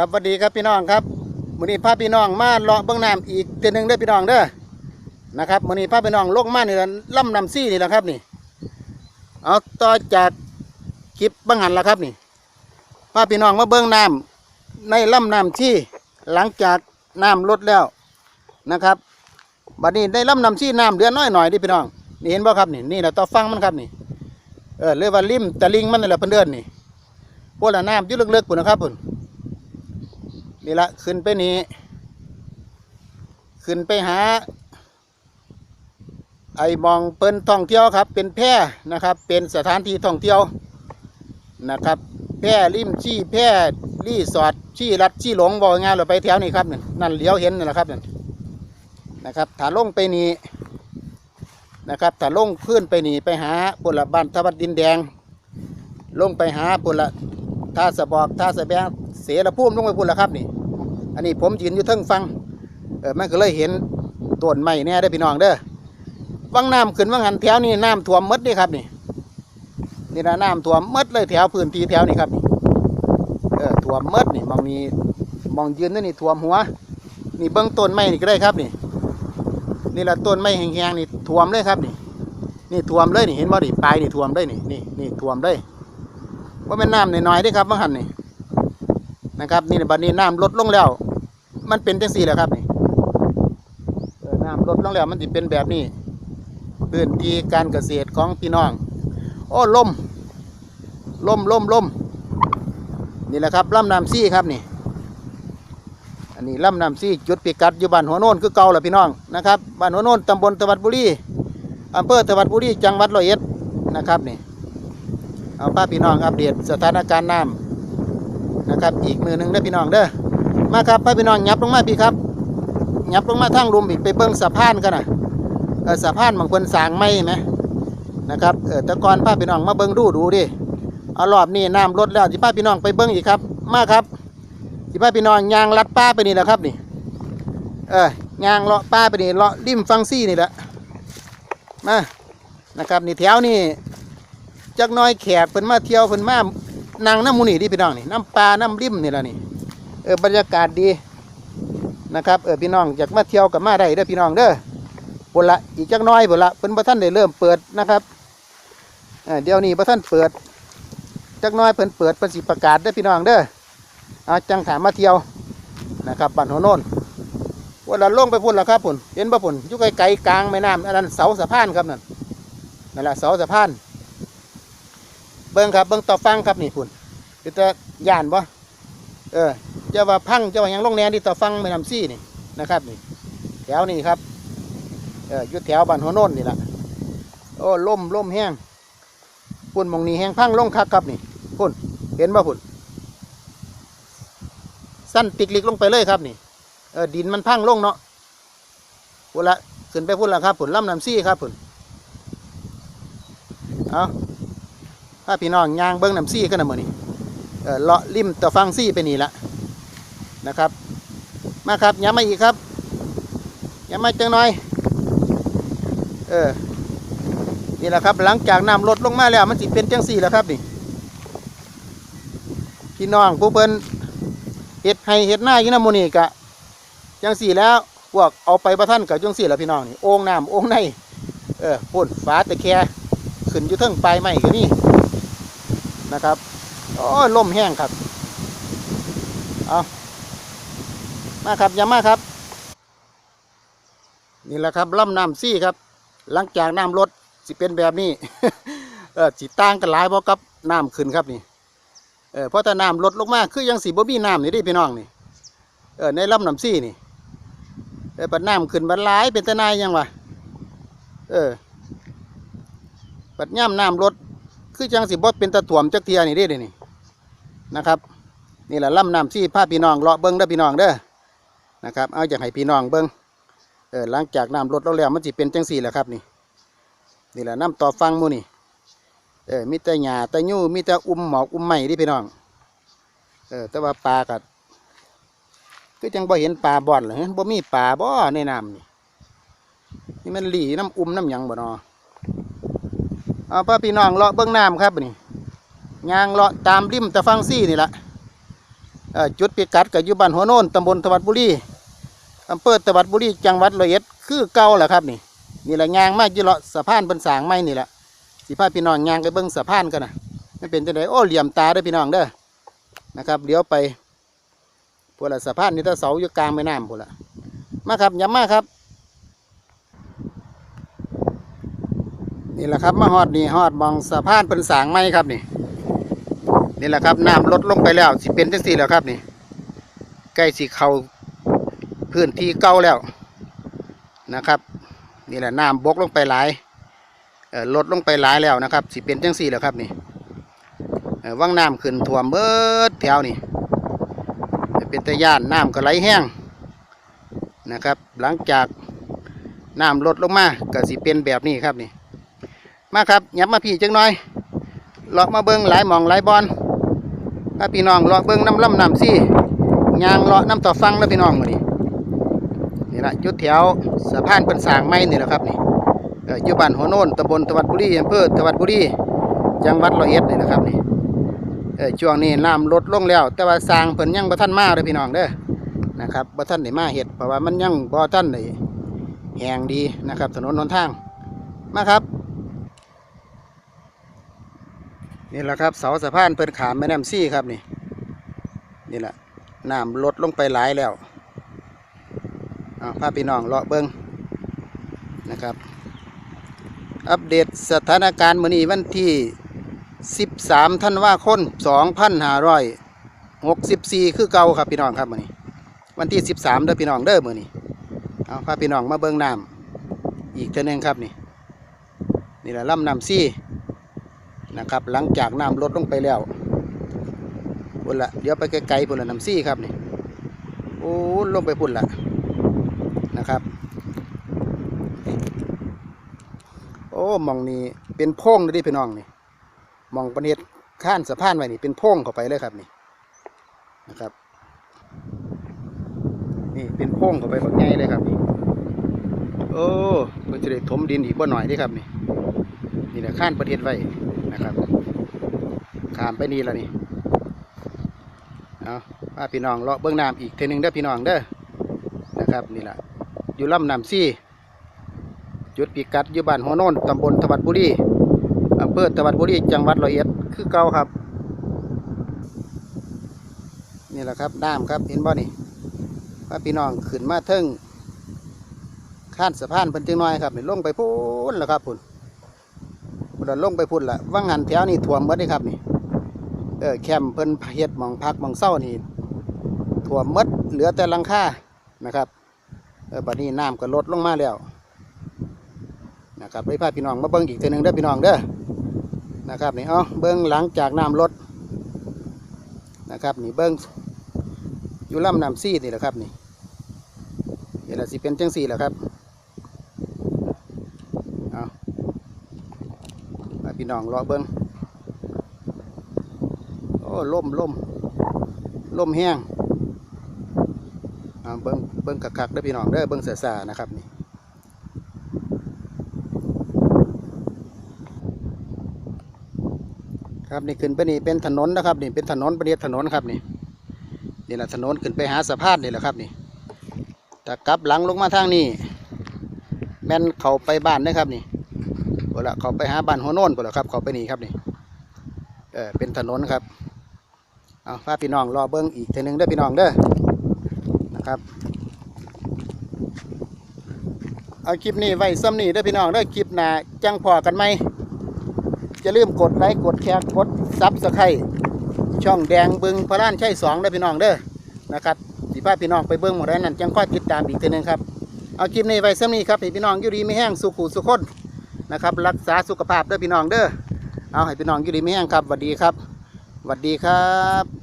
ครับสวัสดีครับพี่น้องครับมื้อนี้พาพี่น้องมาเลาะเบื้องน้ำอีกเทื่อหนึงเด้อพี่น้องเด้อนะครับมื้อนี้พาพี่น้องลงมานี่ล่ำน้ำซี่นี่แหละครับนี่เอาต่อจากคลิปบังหันละครับนี่พาพี่น้องมาเบื้องน้ำในลำน้ำที่หลังจากน้ำลดแล้วนะครับบัดนี้ได้ลำน้ำซี่น้ำเดือนน้อยหน่อยดิพี่น้องนี่เห็นบ่ครับนี่นี่แหละต่อฟังมันครับนี่เออเรียกว่าริมตะลิงมันนี่แหละเพิ่นเดินนี่พวกละน้ำยุ่ลึกๆปุ่นนะครับปุ่น นี่ละขึ้นไปนี่ขึ้นไปหา ไอ้มองเปิ้นท่องเที่ยวครับ เป็นแพร่นะครับ เป็นสถานที่ท่องเที่ยวนะครับ แพร่ริมชี้แพร่รีสอร์ทชี้รัดชี้หลงบอกงานเราไปแถวนี้ครับนั่นนั่นเลี้ยวเห็นนั่แหละครับนั่นนะครับถ้าลงไปนี่นะครับถ้าลงขึ้นไปนี่ไปหาปุระบ้านทวัดดินแดง ลงไปหาปุระท่าสะบอกท่าสะแบงเสระพุ่มลงไปพุ่นล้วครับนี่ อันนี้ผมยืนอยู่เทิงฟังเออมันก็เลยเห็นต้นไม้แน่ได้พี่น้องเด้อวังน้ำขึ้นวังหันแถวนี้น้ำท่วมมดนี่ครับนี่นี่นะน้ำท่วมมดเลยแถวพื้นที่แถวนี้ครับนี่เออท่วมมดนี่มองนี้มองยืนนี่นี่ท่วมหัว นี่เบิ้องต้นไม้นี่ก็ได้ครับนี่ นี่ละต้นไม้แห้งๆนี่ท่วมเลยครับนี่ นี่ท่วมเลยนี่เห็นบ่ดิปลายนี่ท่วมเลยนี่นี่นี่ท่วมเลยว่าเป็นน้ำน้อยๆด้ครับวังหันนี่นะครับ นี่บัดนี้น้ำลดลงแล้ว มันเป็นจังสี่แหละครับนี่น้ำลดลงแล้วมันจะเป็นแบบนี้พื้นที่การเกษตรของพี่น้อง โอ้ลมลมลมลมนี่แหละครับลำน้ำซี่ครับนี่ อันนี้ลำน้ำซี่จุดพิกัดอยู่บ้านหัวโนนคือเก่าแหละพี่น้องนะครับบ้านหัวโนนตำบลตะวัดบุรีอำเภอตะวัดบุรีจังหวัดร้อยเอ็ดนะครับนี่เอาป้าพี่น้องอัปเดตสถานการณ์น้ำนะครับ อีกมือหนึ่งได้พี่น้องเด้อ มาครับไปพี่นองยับลงมาพี่ครับยับลงมาทางลุมอีกไปเบิ้งสะพานกันนะสะพานบางคนสางไม่ไหมนะครับเออแต่ก่อนพาพี่น้องมาเบิ้งดูดูดิเอารอบนี้น้ำลดแล้วสิพาพี่น้องไปเบิ้งอีกครับ มาครับสิพาพี่น้องยางลัดป้าไปนี่แหละครับนี่ เออยางเลาะป้าไปนี่เลาะริมฟังซี่นี่แหละมานะครับนี่แถวนี่จักน้อยแขกเพิ่นมาเที่ยวเพิ่นมานางน้ำมูนี่ดิพี่น้องนี่น้ำปลาน้ำริมนี่แหละนี่ ออบรรยากาศดีนะครับเออพี่น้องอยากมาเที่ยวกับมาได้เด้อพี่น้องเด้อปุ่นละอีกจักน้อยปุ่นละเพิ่นบ่ท่านได้เริ่มเปิดนะครับเเดี๋ยวนี้บ่ท่านเปิดจักน้อยเพิ่นเปิดเพิ่นสิประกาศเด้อพี่น้องเด้อเอาจังถามมาเที่ยวนะครับบ้านหัวโนนวันละลงไปพุ่นละครับพุ่นเห็นบ่พุ่นอยู่ไกลๆกลางแม่น้ำอันนั้นเสาสะพานครับนั่นนั่นแหละเสาสะพานเบิ้งครับเบิ้งต่อฟังครับนี่พุ่นคือจะย่านบ่เออ จะว่าพังจะว่ายังลงแนนที่ต่อฟังไม่นำซี่นี่นะครับนี่แถวนี้ครับเอออยุดแถวบ้านหัวโน่นนี่แหละโอ้ล่มล่มแห้งพุ่นมองนี้แห้งพังลงคักครับนี่พุ่นเห็นบ่พุ่นสั้นติกลิกลงไปเลยครับนี่เออดินมันพังลงเนาะพุ่นละขึ้นไปพุ่นละครับพุ่นลำน้ำซี่ครับพุ่นเอาถ้าพี่น้องย่างเบิ้งน้ำซี่กันนะมือนี่เออเลาะริมตะฟังซี่ไปนี่ละ นะครับ มาครับย้ำมาอีกครับย้ำมาจังหน่อย เออ นี่แหละครับ หลังจากน้ำลดลงมาแล้ว มันสิเป็นจังซี่แล้วครับนี่ พี่น้องผู้เพิ่นเห็ดให้เห็ดหน้าอยู่น้ำมูนี่กะจังซี่แล้วพวกเอาไปประท่านกับจังซี่แหละพี่น้องนี่โอ่งน้ำโอ่งใน เออพ่นฝาตะแคร่ขึ้นอยู่เทิงปลายไม้ก็นี่นะครับ โอ้ยลมแห้งครับ เอา มาครับอย่ามาครับ นี่แหละครับล่ำน้ำซี่ครับ หลังจากน้ำลดสิเป็นแบบนี้ เออสิต่างกันหลายเพราะกับน้ำขึ้นครับนี่เออเพราะถ้าน้ำลดลงมาคือยังสีบ่มีน้ำนี่ดิพี่น้องนี่เออในล่ำน้ำซี่นี่เออปัดน้ำขึ้นบัดหลายเป็นตะนายยังวะเออปัดย่ำน้ำลดคือจังสิบดเป็นตะถ่วมจักเทียนี่เด้เด้นี่นะครับ นี่แหละล่ำน้ำซี่พาพี่น้องเลาะเบิ้งเด้อพี่น้องเด้อ นะครับ เอาอยากให้พี่น้องเบิ้งเออหลังจากน้ำลดลงแล้วมันสิเป็นจังสี่แหละครับนี่นี่แหละน้ำต่อฟังมูนี่เออมีแต่หญ้าแต่ยู่มีแต่อุ้มหมอกอุ้มไม้ดิพี่น้องเออแต่ว่าปลากัดคือจังบ่เห็นปลาบ่อนเลยบ่มีปลาบ่ในน้ำนี่นี่มันหลีน้ำอุ้มน้ำหยังบ่เนอเอาพ่อพี่น้องเลาะเบื้องน้ำครับนี่ยางเลาะตามริมตะฟังซี่นี่แหละจุดพิกัดกับยู่บ้านหัวโน่นตำบลตวัดบุรี อำเภอตะวัดบุรีจังหวัดร้อยเอ็ดคือเก่าแหละครับนี่นี่แหละยางมากยี่เลาะสะพานบนสางไม้นี่แหละสิพาพี่น้องยางไปเบิ้งสะพานกันนะไม่เป็นจังไดโอ้เหลี่ยมตาเด้พี่น้องเด้อนะครับเดี๋ยวไปพวกละสะพานนี่ถ้าเสาอยู่กลางแม่น้ำพวกละมาครับย้ำมาครับ นี่แหละครับมาฮอดนี่ฮอดมองสะพานเป็นสางไม้ครับนี่นี่แหละครับน้ำลดลงไปแล้วสิเป็นจังสี่แล้วครับนี่ใกล้สิเขา พื้นที่เก่าแล้วนะครับนี่แหละน้ำบกลงไปหลายลดลงไปหลายแล้วนะครับสิเป็นจังสี่แล้วครับนี่ว่างน้ำขึ้นท่วมเบิดแถวนี่เป็นตะย่านน้ำก็ไหลแห้งนะครับ หลังจากน้ำลดลงมาก็สิเป็นแบบนี้ครับนี่มาครับยับมาพี่จังหน่อยเลาะมาเบิ้งหลายหมองหลายบอลถ้าพี่น้องเลาะเบิ้งน้ำล่ำน้ำซี่ยางเลาะน้ำต่อฟังแล้วพี่น้องมาดิ นี่ละจุดแถวสะพานเป็นสางไม้นี่แหละครับนี่เอ่ออยู่บ้านหัวโน่นตำบลตวัดบุรีอำเภอตวัดบุรีจังหวัดร้อยเอ็ดนี่แหละครับนี่ช่วงนี้น้ำลดลงแล้ว แต่ว่าสางเพิ่นยังบ่ทันมาเลยพี่น้องเด้อนะครับบ่ทันได้มาเฮ็ดเพราะว่ามันยังบ่ทันได้แหงดีนะครับ ถนนหนทางมาครับนี่แหละครับเสาสะพานเพิ่นขามแม่น้ำซี่ครับนี่นี่แหละน้ำลดลงไปหลายแล้ว เอาพาพี่น้องเลาะเบิ้งนะครับ อัปเดตสถานการณ์มื้อนี้วันที่ 13ธันวาคม2564 คือเก่าครับพี่น้องครับมื้อนี้ วันที่ 13เด้อพี่น้องเด้อมื้อนี้เอาพาพี่น้องมาเบิ้งน้ำอีกเท่านึงครับนี่นี่แหละลำน้ำซี่นะครับ หลังจากน้ำลดลงไปแล้วพุ่นละเดี๋ยวไปไกลๆพุ่นละน้ำซี่ครับนี่โอ้ลงไปพุ่นละนะครับ โอ้มองนี้เป็นโพรงเลยดิพี่น้องนี่มองประเนตข้านสะพานไว้นี่เป็นโพรงเข้าไปเลยครับนี่นะครับ นี่เป็นโพรงเข้าไปบักใหญ่เลยครับนี่โอ้มันจะได้ถมดินอีกบ่หน่อยด้ครับนี่นี่แหละข้านประเทศไว้นะครับขามไปนี่แล้วนี่เอาพาพี่น้องเลาะเบื้องน้ำอีกเทอหนึงเด้อพี่น้องเด้อนะครับนี่แหละอยู่ลำน้ำซี่ จุดพิกัดอยู่บ้านหัวโนนตำบลตวัดบุรีอำเภอตวัดบุรีจังหวัดร้อยเอ็ดคือเก่าครับ นี่แหละครับน้ำครับเห็นบ่นี่พาพี่น้องขึ้นมาเทิงข้านสะพานเพิ่นจังน้อยครับนี่ลงไปพูนแล้วครับพุ่นพุ่นลงไปพุ่นละว่างหันแถวนี่ท่วมหมดเลยครับนี่เออแคมป์เพิ่นเฮ็ดหมองพักหมองเศร้านี่ท่วมหมดเหลือแต่ลังค่านะครับเออบัดนี้น้ำก็ลดลงมาแล้ว นะครับไปพาพี่น้องมาเบิ่งอีกเทีนึงเด้อพี่น้องเด้อนะครับนี่เอาเบิ่งหลังจากน้ำลดนะครับนี่เบิ่งอยู่ลำน้ำซีนี่แหละครับนี่นี่แหละสิเป็นจังซี่แหละครับให้พี่น้องรอเบิ้งโอ้ล่มล่มล่มแห้งอ่าเบิ้งเบิ้งคักๆเด้อพี่น้องเด้อเบิ้งเสานะครับนี่ ครับนี่ขึ้นไปนี่เป็นถนนนะครับนี่เป็นถนนประเดียถนนครับนี่นี่แหละถนนขึ้นไปหาสะพานนี่แหละครับนี่แต่กลับหลังลงมาทางนี้แม่นเขาไปบ้านนะครับนี่พุ่ละเขาไปหาบ้านหัวโน่นพุ่นละครับ เขาไปนี่ครับนี่เออเป็นถนนครับเอาพาพี่น้องรอเบิ้งอีกทีหนึงเด้อพี่น้องเด้อนะครับเอาคลิปนี้ไว้ซ้ำนี่เด้อพี่น้องเด้อคลิปหน้าจังพอกันไหม จะลืมกดไลค์กดแชร์กดซับสไครต์ช่องแดงบึงพระล้านใช่สองได้พี่น้องเด้อนะครับสีผ้าพี่น้องไปเบิ้งหมดแล้วนั่นจังค่อยติดตามอีกทีหนึงครับเอาคลิปนี้ไว้ซ้ำนี้ครับให้พี่น้องยุรีไม่แห้งสุขุสุขคนนะครับรักษาสุขภาพเด้อพี่น้องเด้อเอาให้พี่น้องยุรีไม่แห้งครับสวัสดีครับสวัสดีครับ